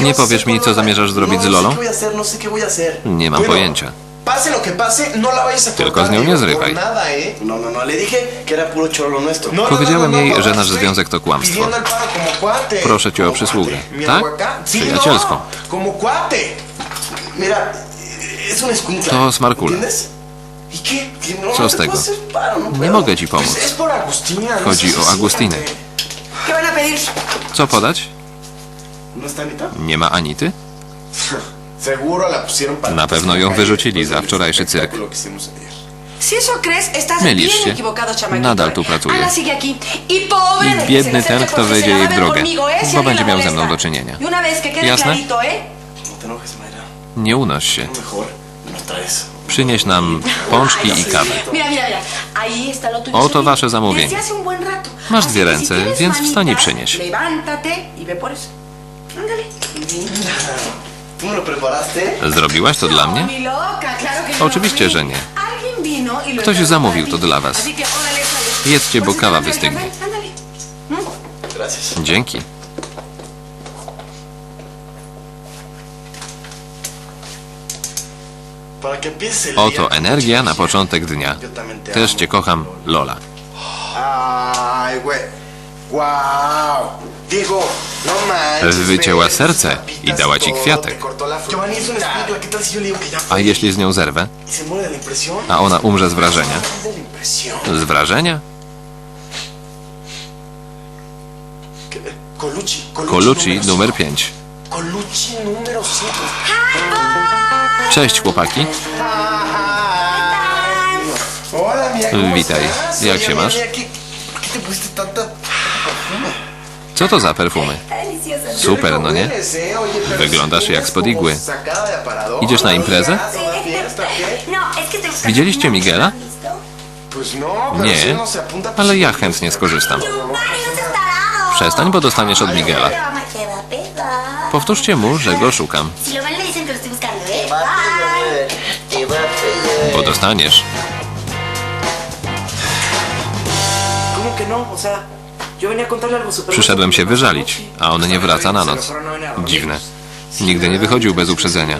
Nie powiesz mi, co zamierzasz zrobić no, z No Lolą? no. Nie mam pojęcia. Tylko z nią nie digo, zrywaj. eh. Powiedziałem jej, że nasz związek to kłamstwo. Proszę cię o przysługę. Tak? Przyjacielską. To smarkula. ¿Y Co z te tego? Nie mogę ci pomóc. Chodzi o así, Agustynę. hombre. ¿Qué van a pedir? Co podać? ¿No está Anita? Nie ma Anity? Na pewno ją wyrzucili za wczorajszy cyrk. Mylisz się. Nadal tu aquí. Y I biedny ten, kto wejdzie jej w drogę, ¿eh? Bo będzie miał ze mną do czynienia. Y Jasne? ¿eh? No. Nie unoś się. Przynieś nam pączki i kawę. Oto wasze zamówienie. Masz dwie ręce, więc wstań i przynieś. Zrobiłaś to dla mnie? No, que no. Oczywiście, że nie. Y Ktoś zamówił to dla was. Jedzcie, bo kawa wystygnie. Gracias. Dzięki. Oto energia na początek dnia. Też cię kocham, Lola. Wow. Diego, manches. Wycięła ves, serce papitas i dała ci kwiatek. te cortó la Giovanni es una escuincla. ¿Qué tal si yo le digo que ya A jeśli z nią zerwę? y? A ona umrze z wrażenia? Z wrażenia? Colucci. Numer cinco. 5. Colucci número 5. Cześć chłopaki. Hola, mía, ¿cómo Witaj. Jak się masz? Co to za perfumy? Super, no nie? Wyglądasz jak spod igły. Idziesz na imprezę? Widzieliście Miguela? Nie, ale ja chętnie skorzystam. Przestań, bo dostaniesz od Miguela. Powtórzcie mu, że go szukam, bo dostaniesz. ¿Cómo que no? Przyszedłem się wyżalić, a on nie wraca na noc. Dziwne. Nigdy nie wychodził bez uprzedzenia.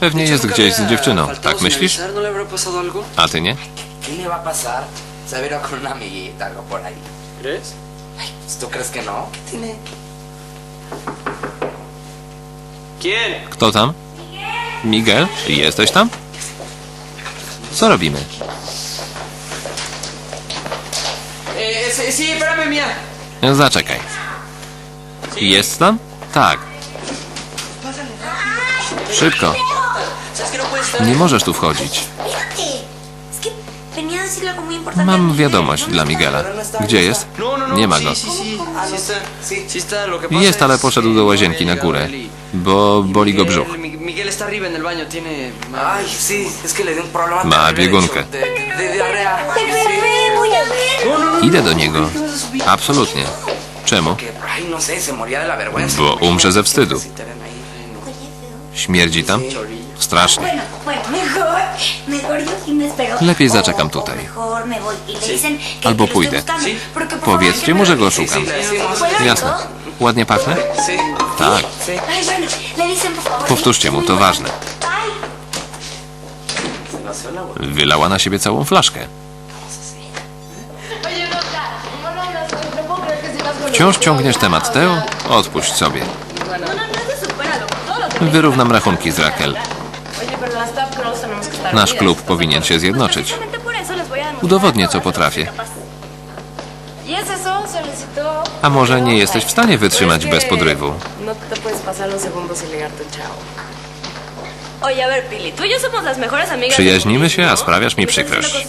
Pewnie jest gdzieś z dziewczyną, tak myślisz? ¿No? A ty nie? ¿Qué le va a pasar? Se verá con una amiguita, algo por ahí. ¿Crees? Pues, ¿Tú crees que no? Kto tam? Miguel? Jesteś tam? Co robimy? Zaczekaj. Jest tam? Tak. Szybko. ¿Sabes que no? Nie możesz tu wchodzić. Mam wiadomość ¿Dónde dla? Miguela. No Gdzie no jest? No, no, no. Nie ma go. Jest, ale poszedł do łazienki na górę, bo boli go brzuch. Ma biegunkę. Idę do niego. Absolutnie. Czemu? Bo umrze ze wstydu. Śmierdzi tam? Strasznie. Lepiej zaczekam tutaj. Albo pójdę. Powiedzcie mu, że go szukam. Le decimos. ¿Fue lo Jasne. Ładnie pachnę? Tak. Powtórzcie mu, to ważne. Wylała na siebie całą flaszkę. Wciąż ciągniesz temat Teo? Odpuść sobie. Wyrównam rachunki z Raquel. Nasz klub powinien się zjednoczyć. Udowodnię, co potrafię. A może nie jesteś w stanie wytrzymać bez podrywu? No y. Przyjaźnimy się, a sprawiasz mi przykrość.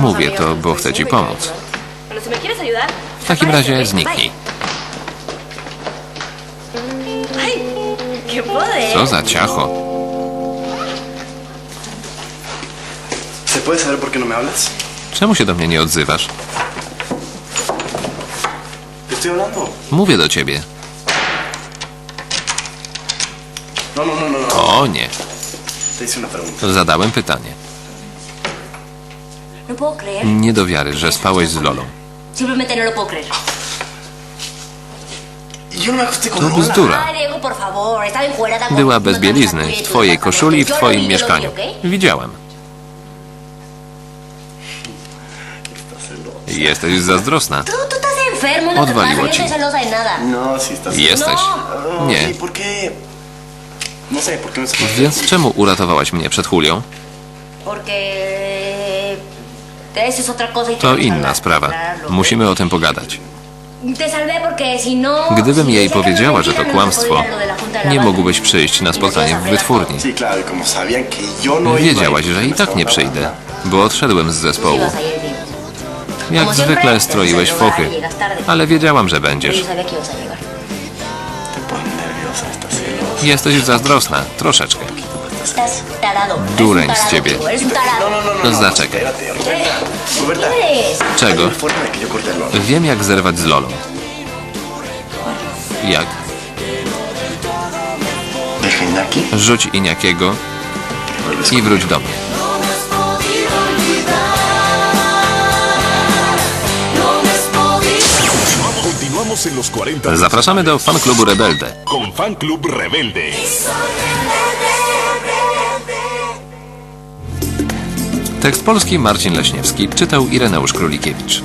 Mówię to, bo chcę ci pomóc. W takim razie zniknij. Co za ciacho. ¿Se puede saber por qué no me hablas? Czemu się do mnie nie odzywasz? Te estoy hablando. Mówię do ciebie. No, no, no, no, no. O nie. Te hice una pregunta. Zadałem pytanie. No. Nie do wiary, że spałeś z Lolą. No no To bzdura. Była bez bielizny, w twojej koszuli i w twoim mieszkaniu. Widziałem. Jesteś zazdrosna. Odwaliło ci. Jesteś. Nie. ¿Y por qué? No sé, ¿por qué no se Więc czemu uratowałaś mnie przed Julią? To tenemos que inna sprawa. Musimy o tym pogadać. No... Gdybym jej no powiedziała, że to no kłamstwo, nie mógłbyś przyjść na Y spotkanie w wytwórni. Y. Wiedziałaś, y że i tak nie przyjdę, bo odszedłem z zespołu. Jak zwykle stroiłeś fochy, ale wiedziałam, że będziesz. Jesteś zazdrosna, troszeczkę. Dureń z ciebie. un No, no, no, no. No, zaczekaj. Espérate, Roberta. Roberta. ¿Qué eres? Czego? Wiem, jak zerwać z Lolą. Jak? Rzuć Iniakiego i wróć do mnie. Continuamos en los 40 Zapraszamy do fanklubu Rebelde. con Fan Club Rebelde. Tekst polski Marcin Leśniewski, czytał Ireneusz Królikiewicz.